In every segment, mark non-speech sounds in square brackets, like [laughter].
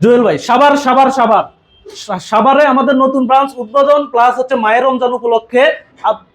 জুয়েল ভাই সাবার সাবার সাবার সা- সাভারে আমাদের নতুন ব্রাঞ্চ উদ্বোধন প্লাস হচ্ছে মায়ের রমজান উপলক্ষে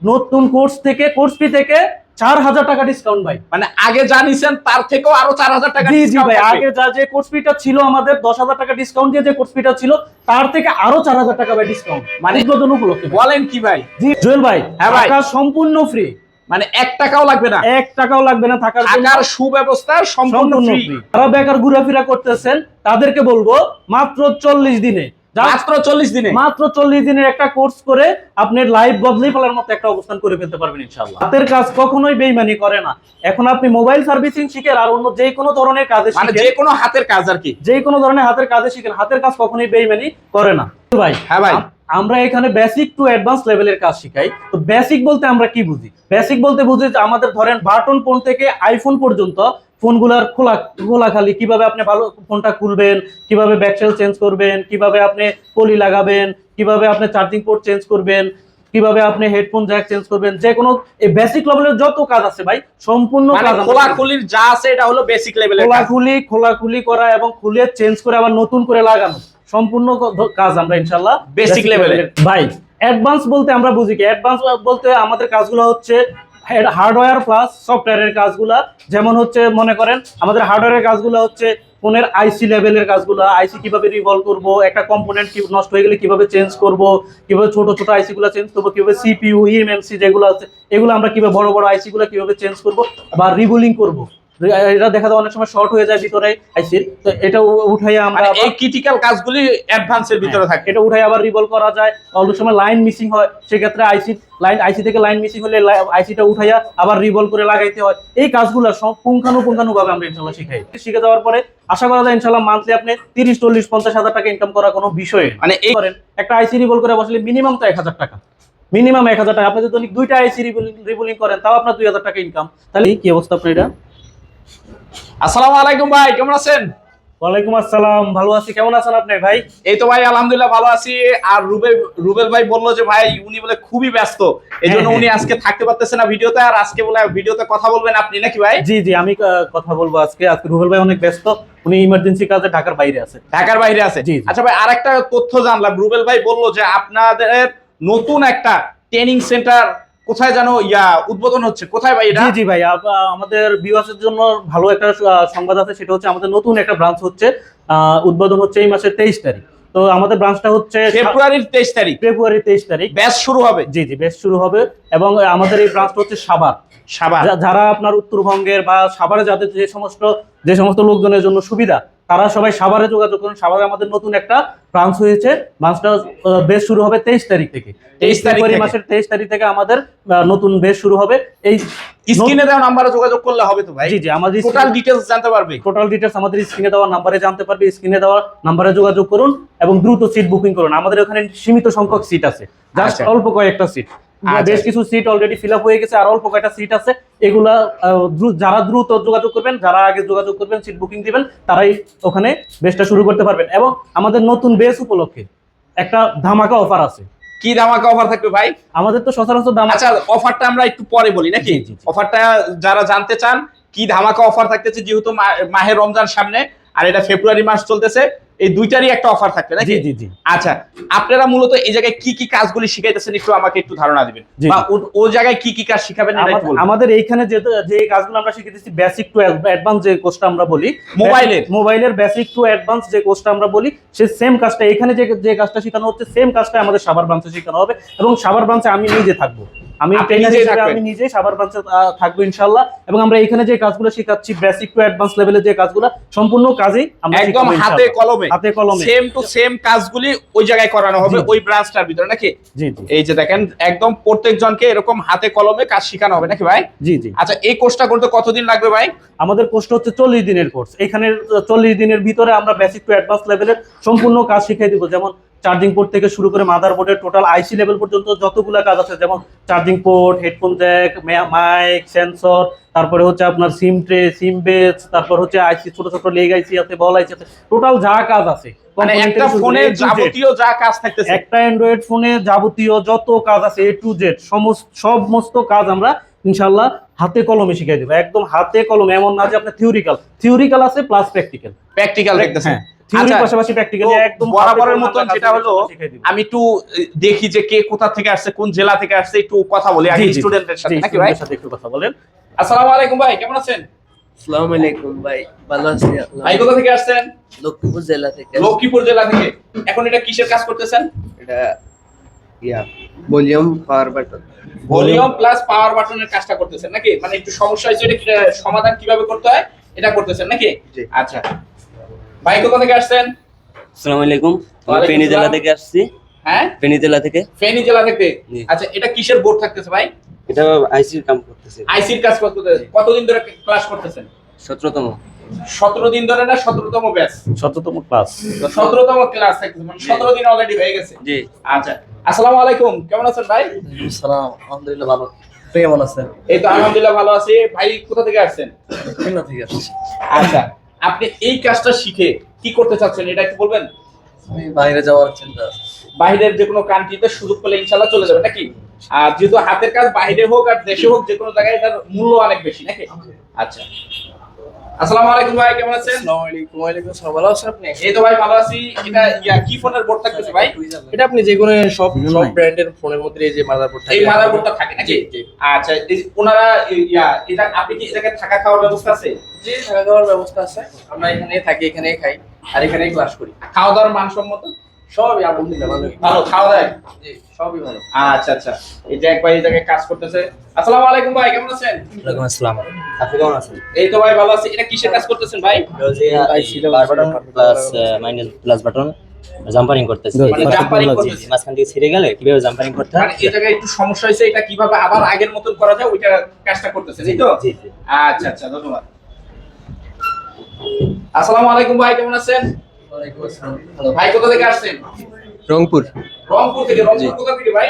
নতুন কোর্স থেকে কোর্স ফি থেকে চার হাজার টাকা ডিসকাউন্ট ভাই। মানে আগে জানিছেন তার থেকেও আরও চার হাজার টাকা জি জি ভাই আগে যা যে কোর্স ফিটা ছিল আমাদের দশ হাজার টাকা ডিসকাউন্ট দিয়ে যে কোর্স ফিটা ছিল তার থেকে আরও চার হাজার টাকা ভাই ডিসকাউন্ট মানে উদ্বোধন উপলক্ষে। বলেন কি ভাই? জি জুয়েল ভাই হ্যাঁ ভাই। সম্পূর্ণ ফ্রি মানে এক টাকাও লাগবে না। এক টাকাও লাগবে না থাকার থাকার সুব্যবস্থা সম্পূর্ণ ফ্রি যারা বেকার ঘোরাফেরা করতেছেন তাদেরকে বলব মাত্র চল্লিশ দিনে। মাত্র চল্লিশ দিনে। মাত্র চল্লিশ দিনের একটা কোর্স করে আপনি লাইফ বদলে ফেলার মতো একটা অবস্থান করে ফেলতে পারবেন ইনশাল্লাহ হাতের কাজ কখনোই বেইমানি করে না। এখন আপনি মোবাইল সার্ভিসিং শিখেন আর অন্য যে কোনো ধরনের কাজে মানে শিখেন। যে কোনো হাতের কাজ আর কি। যে কোনো ধরনের হাতের কাজে শিখেন। হাতের কাজ কখনোই বেইমানি করে না। ভাই হ্যাঁ ভাই। আম- আমরা এখানে বেসিক টু অ্যাডভান্স লেভেলের কাজ শিখাই। তো বেসিক বলতে আমরা কি বুঝি? বেসিক বলতে বুঝি যে আমাদের ধরেন বাটন ফোন থেকে আইফোন পর্যন্ত ফোনগুলার খোলা খোলা খালি। কীভাবে আপনি ভালো ফোনটা খুলবেন কীভাবে ব্যাকসেল চেঞ্জ করবেন কীভাবে আপনি পলি লাগাবেন কীভাবে আপনি চার্জিং পোর্ট চেঞ্জ করবেন কীভাবে আপনি হেডফোন জ্যাক চেঞ্জ করবেন যে কোনো এই বেসিক লেভেলের যত কাজ আছে ভাই সম্পূর্ণ মানে কাজ আমরা খোলা খুলির যা আছে এটা হলো বেসিক লেভেলের খোলাখুলি খোলাখুলি করা এবং খুলে চেঞ্জ করে আবার নতুন করে লাগানো। সম্পূর্ণ কাজ আমরা ইনশাল্লাহ বেসিক এর। ভাই অ্যাডভান্স বলতে আমরা বুঝি কি? অ্যাডভান্স বলতে আমাদের কাজগুলো হচ্ছে হার্ডওয়্যার প্লাস সফটওয়্যারের কাজগুলা। যেমন হচ্ছে মনে করেন আমাদের হার্ডওয়্যারের কাজগুলো হচ্ছে ফোনের আইসি লেভেলের কাজগুলো। আইসি কীভাবে রিভলভ করব একটা কম্পোনেন্ট নষ্ট হয়ে গেলে কীভাবে চেঞ্জ করব কীভাবে ছোট ছোট আইসি গুলো চেঞ্জ করব কীভাবে সিপিইউ ইএমএমসি যেগুলো আছে এগুলো আমরা কীভাবে বড় বড় আইসি গুলো কীভাবে চেঞ্জ করব বা রিবুলিং করব। এটা দেখা যায় অনেক সময় শর্ট হয়ে যায় ভিতরে আইসির তো এটা উ- উঠাইয়া আমরা মানে এই ক্রিটিক্যাল কাজগুলি অ্যাডভান্সের ভিতরে থাকে। এটা উঠাই আবার রিভলভ করা যায়। অনেক সময় লাইন মিসিং হয় সেক্ষেত্রে আইসি লাইন আইসি থেকে লাইন মিসিং হলে আইসিটা উঠাইয়া আবার রিভলভ করে লাগাইতে হয়। এই কাজগুলো সব পুঙ্খানুপুঙ্খানু ভাবে আমরা ইনশাল্লাহ শিখাই। শিখে যাওয়ার পরে আশা করা যায় ইনশাল্লাহ মান্থলি আপনি তিরিশ চল্লিশ পঞ্চাশ হাজার টাকা ইনকাম করা কোনো বিষয়। মানে এই করেন একটা আইসি রিভলভ করে বসলে মিনিমাম তো এক হাজার টাকা। মিনিমাম এক হাজার টাকা। আপনি যদি দুইটা আইসি রিভলিং করেন তাও আপনার দুই হাজার টাকা ইনকাম তাহলে কি অবস্থা আপনার এটা? আসসালামু আলাইকুম ভাই কেমন আছেন? ওয়ালাইকুম আসসালাম ভালো আছি কেমন আছেন আপনি ভাই? এই তো ভাই আলহামদুলিল্লাহ ভালো আছি। আর রুবেল রুবেল ভাই বলল যে ভাই উনি বলে খুবই ব্যস্ত। এই জন্য হ্যাঁ, উনি আজকে থাকতে পারতেছে না ভিডিওতে আর আজকে বলে ভিডিওতে কথা বলবেন আপনি নাকি ভাই? জি জি আমি কথা বলব আজকে। আজকে রুবেল ভাই অনেক ব্যস্ত উনি ইমার্জেন্সি কাজে ঢাকার বাইরে আছে। ঢাকার বাইরে আছে? জি। আচ্ছা ভাই আরেকটা তথ্য জানলাম। রুবেল ভাই বলল যে আপনাদের নতুন একটা ট্রেনিং সেন্টার কোথায় যেন ইয়া উদ্বোধন হচ্ছে? কোথায় ভাই এটা? জি জি ভাই আমাদের ভিউয়ার্সের জন্য ভালো একটা সংবাদ আছে সেটা হচ্ছে আমাদের নতুন একটা ব্রাঞ্চ হচ্ছে উদ্বোধন হচ্ছে এই মাসের তেইশ তারিখ। তো আমাদের ব্রাঞ্চটা হচ্ছে ফেব্রুয়ারির তেইশ তারিখ। ফেব্রুয়ারি তেইশ তারিখ। ব্যাচ শুরু হবে। জি জি বেশ শুরু হবে এবং আমাদের এই ব্রাঞ্চটা হচ্ছে সাভার। সাবান যা- যারা আপনার উত্তরবঙ্গের বা সাভারে যাদের যে সমস্ত যে সমস্ত লোকজনের জন্য সুবিধা তারা সবাই সাভারে যোগাযোগ করুন। সাভারে আমাদের নতুন একটা ব্রাঞ্চ হয়েছে। ব্রাঞ্চটা বেশ শুরু হবে তেইশ তারিখ থেকে। 23 তারিখ ফেব্রুয়ারি মাসের তেইশ তারিখ থেকে আমাদের নতুন বেশ শুরু হবে। এই স্ক্রিনে দেওয়া নাম্বারে যোগাযোগ করলে হবে তো ভাই? জি জি আমাদের টোটাল জানতে পারবে। টোটাল আমাদের স্ক্রিনে দেওয়া নাম্বারে জানতে পারবে। স্ক্রিনে দেওয়া নাম্বারে যোগাযোগ করুন এবং দ্রুত সিট বুকিং করুন। আমাদের ওখানে সীমিত সংখ্যক সিট আছে। জাস্ট আচ্ছা। অল্প কয়েকটা সিট। বেশ কিছু সিট অলরেডি ফিল হয়ে গেছে আর অল্প কয়েকটা সিট আছে এগুলা যারা দ্রুত যোগাযোগ করবেন যারা আগে যোগাযোগ করবেন সিট বুকিং দিবেন তারাই ওখানে বেসটা শুরু করতে পারবেন। এবং আমাদের নতুন বেস উপলক্ষে একটা ধামাকা অফার আছে। কি ধামাকা অফার থাকবে ভাই? আমাদের তো সচরাচর দাম আচ্ছা অফারটা আমরা একটু পরে বলি নাকি। অফারটা যারা জানতে চান কি ধামাকা অফার থাকতেছে যেহেতু মাহে রমজান সামনে আর এটা ফেব্রুয়ারি মাস চলতেছে এই দুইটারই একটা অফার থাকবে নাকি? জি জি আচ্ছা আপনারা মূলত এই জায়গায় কি কি কাজগুলি শিখাইতেছেন একটু আমাকে একটু ধারণা দিবেন? বা ও- জায়গায় কি কি কাজ শিখাবেন আমাদের- এইখানে যে যে কাজগুলো আমরা শিখে দিচ্ছি বেসিক টু অ্যাডভান্স যে কোর্সটা আমরা বলি মোবাইলের? মোবাইলের বেসিক টু অ্যাডভান্স যে কোর্সটা আমরা বলি সে সেম কাজটা এখানে যে যে কাজটা শেখানো হচ্ছে সেম কাজটা আমাদের সাভার ব্রাঞ্চে শেখানো হবে এবং সাভার ব্রাঞ্চে আমি নিজে থাকব। আমি আপনি ট্রেনার হিসেবে আমি নিজেই সাভার ব্রাঞ্চে থাকব এবং আমরা এখানে যে কাজগুলো শেখাচ্ছি বেসিক টু অ্যাডভান্স লেভেলের যে কাজগুলো সম্পূর্ণ কাজই আমরা একদম হাতে কলমে। হাতে কলমে। সেম টু সেম কাজগুলি ওই জায়গায় করানো হবে ওই ব্রাঞ্চটার ভিতরে নাকি? জি জি। এই যে দেখেন একদম প্রত্যেকজনকে এরকম হাতে কলমে কাজ শেখানো হবে নাকি ভাই? জি জি। আচ্ছা এই কোর্সটা করতে কতদিন লাগবে ভাই? আমাদের কোর্সটা হচ্ছে চল্লিশ দিনের কোর্স এখানে চল্লিশ দিনের ভিতরে আমরা বেসিক টু অ্যাডভান্স লেভেলের সম্পূর্ণ কাজ শিখিয়ে দিব। যেমন চার্জিং পোর্ট থেকে শুরু করে মাদার বোর্ডের টোটাল আইসি লেভেল পর্যন্ত যতগুলো কাজ আছে যেমন charging port headphone jack mic sensor তারপরে হচ্ছে আপনার সিম ট্রে সিম বেস তারপর হচ্ছে আইসি ছোট ছোট লেগ আইসি আছে বল আইসি আছে টোটাল যা কাজ আছে মানে একটা ফোনে। যাবতীয় যা কাজ থাকতেছে। অ্যান্ড্রয়েড ফোনে যাবতীয় যত কাজ আছে এ টু জেড সমস্ত সমস্ত কাজ আমরা ইনশাল্লাহ হাতে কলমে শিখিয়ে দেবো। একদম হাতে কলমে এমন না যে আপনার থিওরিক্যাল থিওরিক্যাল আছে প্লাস প্র্যাকটিক্যাল প্র্যাকটিক্যাল দেখতেছেন। হ্যাঁ। পাশাপাশি প্র্যাকটিক্যালি একদম বরাবরের মতন যেটা হলো। আমি একটু দেখি যে কে কোথা থেকে আসছে কোন জেলা থেকে আসছে একটু কথা বলি আগে স্টুডেন্টদের সাথে নাকি ভাই? সাথে একটু কথা বলেন। আসসালামু আলাইকুম ভাই কেমন আছেন? আসসালামু আলাইকুম ভাই ভালো আছি ভাই কোথা থেকে আসছেন? লক্ষ্মীপুর জেলা থেকে লক্ষ্মীপুর জেলা থেকে। এখন এটা কিসের কাজ করতেছেন? এটা yeah volume power button. Volume plus power বাটনের কাজটা করতেছেন নাকি? মানে একটু সমস্যা হয়েছে এটা সমাধান কীভাবে করতে হয় এটা করতেছেন নাকি? আচ্ছা। ভাই কোথা থেকে আসছেন? আসসালামু আলাইকুম। আমি ফেনী জেলা থেকে আসছি। হ্যাঁ? ফেনী জেলা থেকে। ফেনী জেলা থেকে? আচ্ছা এটা কিসের বোর্ড থাকতেছে ভাই? এটা আইসির কাম করতেছে। আইসির কাজ করতেছে। কতদিন ধরে ক্লাস করতেছেন? সতেরোতম। সতেরো দিন ধরে না সতেরোতম ব্যাচ শততম ক্লাস সতেরোতম ক্লাস থাকতেছে মানে সতেরো দিন অলরেডি হয়ে গেছে। জি। আচ্ছা আসসালামু আলাইকুম। কেমন আছেন ভাই? সালাম আলহামদুলিল্লাহ ভালো। কেমন আছেন? এই তো আলহামদুলিল্লাহ ভালো আছি। ভাই কোথা থেকে আসছেন? খুলনা থেকে আসছি। আচ্ছা আপনি এই কাজটা শিখে কি করতে চাচ্ছেন এটা একটু বলবেন? আমি বাইরে যাওয়ার চিন্তা। বাইরের যে কোনো কান্ট্রিতে সুযোগ পেলে ইনশাল্লাহ চলে যাবে নাকি? আর যেহেতু হাতের কাজ বাইরে হোক আর দেশে হোক যে কোনো জায়গায় এটার মূল্য অনেক বেশি নাকি? আচ্ছা। আসসালামু আলাইকুম ভাই কেমন আছেন? আসসালামু আলাইকুম ওয়ালাইকুম আসসালাম ভালো আছেন আপনি? এই তো ভাই ভালো আছি। এটা ইয়া কি ফোনের বোর্ড থাকতেছে ভাই? এটা আপনি যে কোনো সব সব ব্র্যান্ডের ফোনের মধ্যে এই যে মাদারবোর্ড থাকে এই মাদারবোর্ডটা থাকে নাকি? আচ্ছা এই যে ওনারা ইয়া এটা আপনি কি এটাকে থাকা খাওয়ার ব্যবস্থা আছে? যে থাকা খাওয়ার ব্যবস্থা আছে। আমরা এখানে থাকি এখানেই খাই আর এখানেই ক্লাস করি। খাওয়া দাওয়ার মানসম্মত? সবই আলহামদুলিল্লাহ ভালো ভালো খাওয়া দাওয়া জি সবই ভালো। আচ্ছা আচ্ছা। এই যে একবার এই জায়গায় কাজ করতেছে। আসসালামু আলাইকুম ভাই কেমন আছেন? ওয়ালাইকুম আসসালাম। আপনি কেমন আছেন? এই তো ভাই ভালো আছি। এটা কিসের কাজ করতেছেন ভাই? Button plus minus plus button jumpering করতেছি। মানে জাম্পারিং করতেছে। মাঝখান থেকে ছিঁড়ে গেলে কীভাবে জাম্পারিং করতে হয়? মানে এই জায়গায় একটু সমস্যা হয়েছে এটা কীভাবে আবার আগের মতন করা যায় ওইটা কাজটা করতেছেন এই তো? জি জি। আচ্ছা আচ্ছা ধন্যবাদ। আসসালামু আলাইকুম ভাই কেমন আছেন? ভাই কোথা থেকে আসছেন? রংপুর। রংপুর থেকে রংপুর কোথা থেকে ভাই?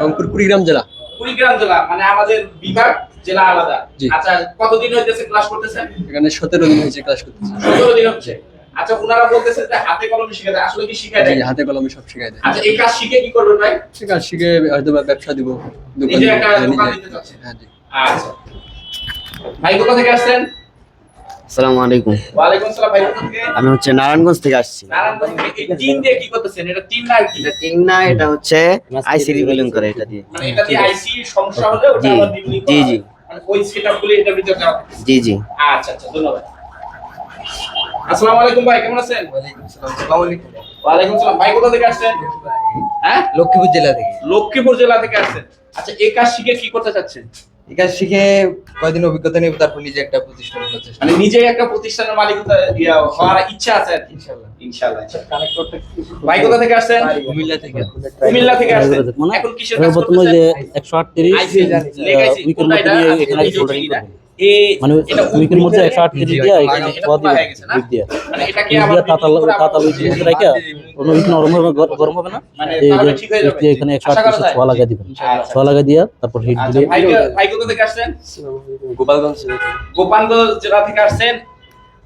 রংপুর কুড়িগ্রাম জেলা। কুড়িগ্রাম জেলা মানে আমাদের বিভাগ জেলা আলাদা। আচ্ছা কতদিন হইতেছে ক্লাস করতেছেন? এখানে সতেরো দিন হয়েছে ক্লাস করতেছি। সতেরো দিন হচ্ছে। আচ্ছা ওনারা বলতেছে যে হাতে কলমে দেয়। আসলে কি শিখে দেয়? হাতে কলমে সব শেখাই দেয়। আচ্ছা এই কাজ শিখে কি করবেন ভাই? ঠিক আছে শিখে হয়তো ব্যবসা দিব দোকান হ্যাঁ, দিতে চাচ্ছেন? হ্যাঁ জি। আচ্ছা। ভাই কোথা থেকে আসছেন? আসসালামু আলাইকুম। ওয়ালাইকুম সালাম ভাই আমি হচ্ছে নারায়ণগঞ্জ থেকে আসছি। নারায়ণগঞ্জ থেকে। টিন দিয়ে কি করতেছেন? এটা টিন না কি? এটা না এটা হচ্ছে আইসি রিবিলিং করে। এটা দিয়ে। মানে এটা দিয়ে আইসি সমস্যা হলে ওটা জি, আবার রিভিউ জি, জি। মানে ওই সেটআপগুলো এটা ভিতরে দেওয়া জি জি। আচ্ছা আচ্ছা ধন্যবাদ। আসসালামু আলাইকুম ভাই কেমন আছেন? ওয়ালাইকুম আসসালাম আসসালামু আলাইকুম। ওয়ালাইকুম সালাম ভাই কোথা থেকে আসছেন? হ্যাঁ? লক্ষ্মীপুর জেলা থেকে। লক্ষ্মীপুর জেলা থেকে আসছেন। আচ্ছা এই কাজ শিখে কি করতে চাচ্ছেন? এই কাজ শিখে কয়েকদিন অভিজ্ঞতা নিয়ে তারপর নিজে একটা প্রতিষ্ঠান করার চেষ্টা মানে নিজেই একটা প্রতিষ্ঠানের মালিক হতে- হওয়ার ইচ্ছা আছে আর কি। ইনশাআল্লাহ। ইনশাআল্লাহ ভাই কোথা থেকে আসছেন? কুমিল্লা থেকে। কুমিল্লা থেকে আসছেন। মানে এখন কিসের কাজ করতেছেন? যে একশো আটত্রিশ আইসি জানি, লেগ আইসি, উইকের কোনটা মধ্যে এটা? দিয়ে আচ্ছা, এখানে এই যে সোল্ডারিং এটা? করবে এই- মানে উইকের মধ্যে একশো আটত্রিশ জি, দিয়ে এখানে এটা ছোঁয়া খোলা দিবে হয়ে গেছে না? উইক দিয়ে মানে এটাকে উইক আবার দিয়ে তাতাল তাতাল উইকের মধ্যে রাখা কোনো উইক নরম হবে গরম হবে না? মানে এই যে ঠিক হয়ে উইক যাবে। দিয়ে এখানে একশো আশা করা আটত্রিশ যায়? দিবেন। আচ্ছা। ছোঁয়া লাগিয়ে তারপর হিট আচ্ছা, দিলে ভাই ভাই কোথা থেকে আসছেন? গোপালগঞ্জ। গোপালগঞ্জ জেলা থেকে আসছেন।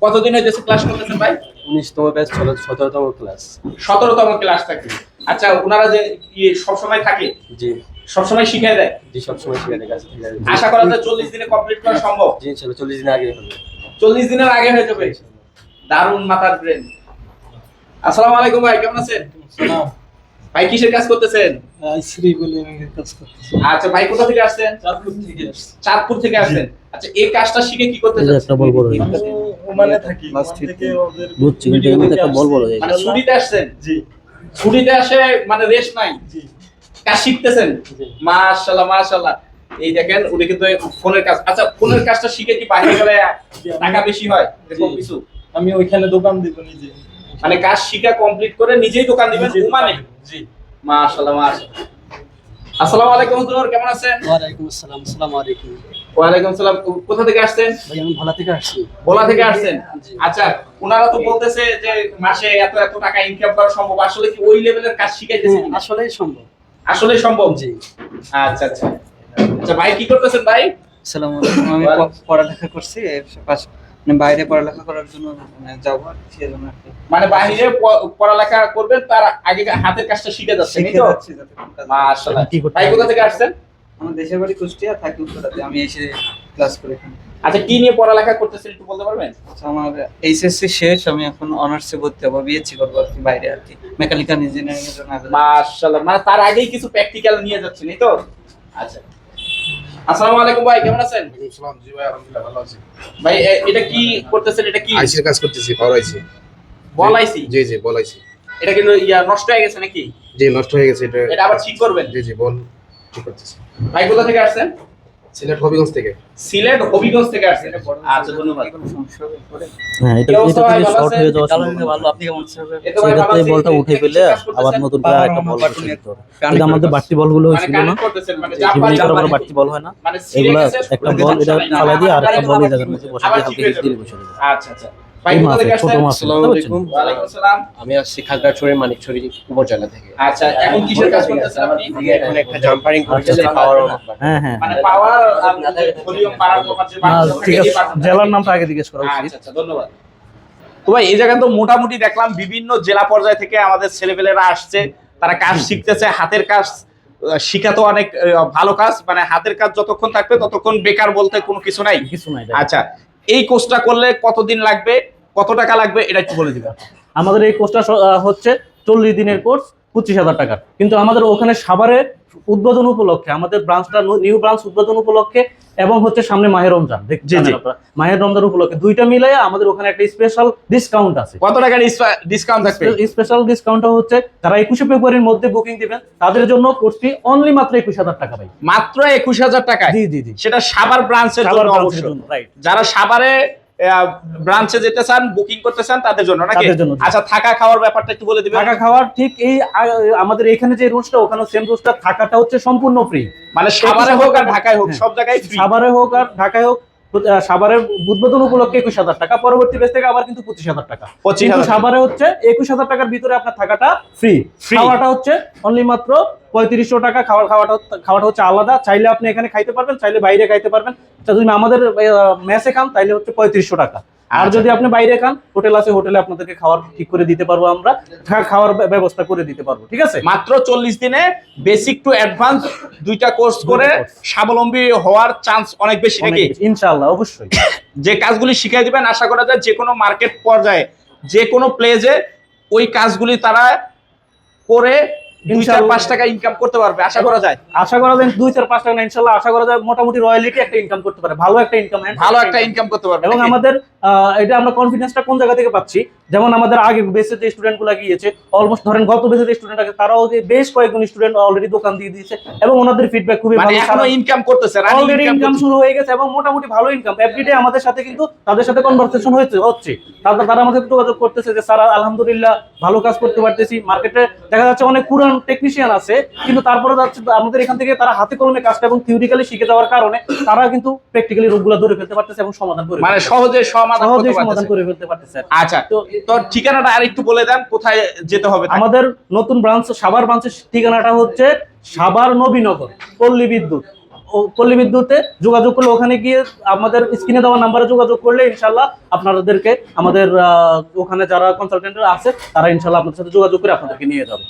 কতদিন হয়েছে ক্লাস করতেছেন ভাই? উনিশতম ব্যাচ সতেরোতম ক্লাস সতেরোতম ক্লাস থাকে আচ্ছা ওনারা যে ইয়ে সবসময় থাকে? জি। সবসময় শিখিয়ে দেয়? জি সবসময় কাছে ঠিক আশা করা যায় চল্লিশ দিনে কমপ্লিট করা সম্ভব? জি ইনশাল্লাহ চল্লিশ দিন আগে হবে। চল্লিশ দিনের আগে হয়ে যাবে দারুণ মাথার ব্রেন আসসালামু আলাইকুম ভাই কেমন আছেন? ভাই কিসের কাজ করতেছেন? আচ্ছা ভাই কোথা থেকে আসছেন? চাঁদপুর থেকে আসছেন চাঁদপুর থেকে আসছেন। আচ্ছা এই কাজটা শিখে কি করতে এই যে একটা চাচ্ছেন? বল বড় হয়ে মানে থাকি বুঝছি কিন্তু এর একটা বল বড় মানে ছুটিতে আসছেন? জি। ছুটিতে আসে মানে রেস্ট নাই? কাজ শিখতেছেন? মাশাআল্লাহ মাশাআল্লাহ। এই দেখেন উনি কিন্তু ফোনের কাজ আচ্ছা ফোনের কাজটা শিখে কি বাইরে গেলে টাকা বেশি হয়? এরকম কিছু? আমি ওইখানে দোকান দিব নিজে। মানে কাজ শিখা কমপ্লিট করে নিজেই দোকান দিবেন? দিব, জি। মাশাআল্লাহ মাশাআল্লাহ। আসসালামু আলাইকুম হুজুর কেমন আছেন? ওয়ালাইকুম আসসালাম আসসালামু আলাইকুম। সালাম কোথা থেকে আসছেন? ভাই আমি ভোলা থেকে আসছি। ভোলা থেকে আসছেন? আচ্ছা ওনারা তো বলতেছে যে মাসে এত এত টাকা ইনকাম করা সম্ভব। আসলে কি ওই লেভেলের কাজ শিখাইতেছে কিনা? আসলেই সম্ভব। আসলে সম্ভব? জি। আচ্ছা আচ্ছা। আচ্ছা ভাই কি করতেছেন ভাই? আসসালামু আলাইকুম। আমি পড়ালেখা করছি এর পাশ- মানে বাইরে পড়ালেখা করার জন্য মানে যাব সেজন্য মানে বাইরে পড়ালেখা করবেন তার আগে হাতের কাজটা শিখে যাচ্ছেন এই তো? যাচ্ছি মাশাআল্লাহ। ভাই কোথা থেকে আসছেন? আমার দেশের বাড়ি কুষ্টিয়া থাকি উত্তরাতে। আমি এসে ক্লাস করে এখানে। আচ্ছা কি নিয়ে পড়ালেখা করতেছেন একটু বলতে পারবেন? আচ্ছা, আমার এইচএসসি শেষ আমি এখন অনার্সে ভর্তি হব বিএসসি করব আর কি বাইরে আর কি মেকানিক্যাল ইঞ্জিনিয়ারিং এর জন্য মাশাআল্লাহ মানে তার আগেই কিছু প্র্যাকটিক্যাল নিয়ে যাচ্ছেন এই তো? আচ্ছা। আসসালামু আলাইকুম ভাই কেমন আছেন? সালাম জি ভাই আলহামদুলিল্লাহ ভালো আছি। ভাই এটা কি করতেছেন এটা কি? আইসির কাজ করতেছি পাওয়ার আইসি বল আইসি জি জি বল আইসি এটা কিন্তু ইয়া নষ্ট হয়ে গেছে নাকি? জি নষ্ট হয়ে গেছে এটা এটা আবার ঠিক করবেন? জি জি বল ঠিক করতেছি ভাই কোথা থেকে আসছেন? সিলেট হবিগঞ্জ থেকে। সিলেট হবিগঞ্জ থেকে আসছেন আচ্ছা ধন্যবাদ। কোনো সমস্যা হবে পরে? হ্যাঁ এটা এটা থেকে শর্ট হয়ে যাওয়ার সম্ভাবনা। ভালো আপনি কেমন সেক্ষেত্রে বলটা উঠে ফেলে? আবার নতুন করে একটা বল কানেক্ট আমাদের বাড়তি বলগুলো মানে হয়েছিল না মানে জীবনে বড় বাড়তি বল হয় না এগুলো এগুলা একটা বল এটা চালাই দিয়ে আর একটা বল এই আবার জায়গার মধ্যে বসে দিয়ে হালকা হিট দিয়ে বসে দেবে আচ্ছা আচ্ছা। আমি আসছি খাগড়াছড়ি মানিকছড়ি উপজেলা থেকে। আচ্ছা এখন কিসের কাজ করতেছেন আপনি? এখন একটা জাম্পারিং করতেছি আচ্ছা, পাওয়ার হ্যাঁ হ্যাঁ। মানে পাওয়ার ঠিক আছে। জেলার নামটা আগে জিজ্ঞেস করা উচিত। আচ্ছা আচ্ছা ধন্যবাদ। তো ভাই এই জায়গায় তো মোটামুটি দেখলাম বিভিন্ন জেলা পর্যায় থেকে আমাদের ছেলেপেলেরা আসছে। তারা কাজ শিখতেছে হাতের কাজ শিখা তো অনেক ভালো কাজ। মানে হাতের কাজ যতক্ষণ থাকবে ততক্ষণ বেকার বলতে কোনো কিছু নাই। কিছু নাই আচ্ছা এই কোর্সটা করলে কতদিন লাগবে? কত টাকা লাগবে এটা একটু বলে দিবেন। আমাদের এই কোর্সটা হচ্ছে চল্লিশ দিনের কোর্স পঁচিশ হাজার টাকার। কিন্তু আমাদের ওখানে সাভারে উদ্বোধন উপলক্ষে আমাদের ব্রাঞ্চটা নিউ ব্রাঞ্চ উদ্বোধন উপলক্ষে এবং হচ্ছে সামনে মাহের রমজান। মাহের রমজান উপলক্ষে দুইটা মিলাই আমাদের ওখানে একটা স্পেশাল ডিসকাউন্ট আছে। কত টাকার ডিসকাউন্ট থাকবে? স্পেশাল ডিসকাউন্টটা হচ্ছে যারা একুশে ফেব্রুয়ারির মধ্যে বুকিং দিবেন তাদের জন্য কোর্সটি অনলি মাত্র একুশ হাজার টাকা ভাই। মাত্র একুশ হাজার টাকা জি জি জি। সেটা সাবার ব্রাঞ্চের সাভার জন্য ব্রাঞ্চের জন্য, right। যারা সাভারে ব্রাঞ্চে যেতে চান বুকিং করতে চান তাদের জন্য নাকি। আচ্ছা থাকা খাওয়ার ব্যাপারটা একটু বলে দিবেন। থাকা খাওয়ার ঠিক এই আমাদের এখানে যে রুলসটা ওখানে সেম রুলসটা থাকাটা হচ্ছে সম্পূর্ণ ফ্রি মানে সাভারে হোক আর ঢাকায় হোক হ্যাঁ। সব জায়গায় ফ্রি সাভারে হোক আর ঢাকায় হোক সাভারের উদ্বোধন উপলক্ষে একুশ হাজার টাকা পরবর্তী বেস থেকে আবার কিন্তু পঁচিশ হাজার টাকা। 25,000 কিন্তু সাভারে হচ্ছে একুশ হাজার টাকার ভিতরে আপনার থাকাটা ফ্রি। খাওয়াটা হচ্ছে অনলি মাত্র পঁয়ত্রিশশো টাকা খাওয়ার খাওয়াটা খাওয়াটা হচ্ছে আলাদা। চাইলে আপনি এখানে খাইতে পারবেন চাইলে বাইরে খাইতে পারবেন। যদি আমাদের মেসে খান তাইলে হচ্ছে পঁয়ত্রিশশো টাকা। আর আচ্ছা। যদি আপনি বাইরে খান হোটেল আছে হোটেলে আপনাদেরকে খাওয়ার ঠিক করে দিতে পারব আমরা। খাওয়ার ব্যবস্থা করে দিতে পারব ঠিক আছে? মাত্র চল্লিশ দিনে বেসিক টু অ্যাডভান্স দুইটা কোর্স করে স্বাবলম্বী হওয়ার চান্স অনেক বেশি নাকি? বেশি। ইনশাআল্লাহ অবশ্যই। [laughs] যে কাজগুলি শিখিয়ে দিবেন আশা করা যায় যে কোনো মার্কেট পর্যায়ে যে কোনো প্লেজে ওই কাজগুলি তারা করে দুই চার পাঁচ টাকা ইনকাম করতে পারবে আশা করা যায়। আশা করা যায় দুই চার পাঁচ টাকা ইনশাল্লাহ আশা করা যায় মোটামুটি রয়্যালিটি একটা ইনকাম করতে পারে ভালো একটা ইনকাম ভালো একটা ইনকাম করতে পারবে। এবং আমাদের এটা আমরা কনফিডেন্সটা কোন জায়গা থেকে পাচ্ছি? যেমন আমাদের আগে বেসে যে স্টুডেন্টগুলা গিয়েছে অলমোস্ট ধরেন গত বেসে যে স্টুডেন্ট আছে তারাও যে বেশ কয়েকজন স্টুডেন্ট অলরেডি দোকান দিয়ে দিয়েছে এবং ওনাদের ফিডব্যাক খুবই মানে ভালো। এখনও ইনকাম করতেছে অলরেডি ইনকাম শুরু হয়ে গেছে এবং মোটামুটি ভালো ইনকাম এভরিডে আমাদের সাথে কিন্তু তাদের সাথে কনভারসেশন হয়েছে হচ্ছে। তারা তারা আমাদের যোগাযোগ করতেছে যে স্যার আলহামদুলিল্লাহ ভালো কাজ করতে পারতেছি। মার্কেটে দেখা যাচ্ছে অনেক পুরান টেকনিশিয়ান আছে কিন্তু তারপরে যাচ্ছে আমাদের এখান থেকে তারা হাতে কলমে কাজটা এবং থিওরিক্যালি শিখে যাওয়ার কারণে তারা কিন্তু প্র্যাকটিক্যালি রোগগুলো ধরে ফেলতে পারতেছে এবং সমাধান করে মানে সহজে সমাধান সহজেই করতে সমাধান করে ফেলতে পারতেছে আচ্ছা তো তোর ঠিকানাটা আরেকটু বলে দেন কোথায় যেতে হবে আমাদের নতুন ব্রাঞ্চ সাভার ব্রাঞ্চের ঠিকানাটা হচ্ছে সাভার নবীনগর পল্লী বিদ্যুৎ। পল্লী বিদ্যুতে যোগাযোগ করলে ওখানে গিয়ে আমাদের স্ক্রিনে দেওয়া নাম্বারে যোগাযোগ করলে ইনশাল্লাহ আপনাদেরকে আমাদের ওখানে যারা কনসালটেন্ট আছে তারা ইনশাল্লাহ আপনাদের সাথে যোগাযোগ করে আপনাদেরকে নিয়ে যাবে।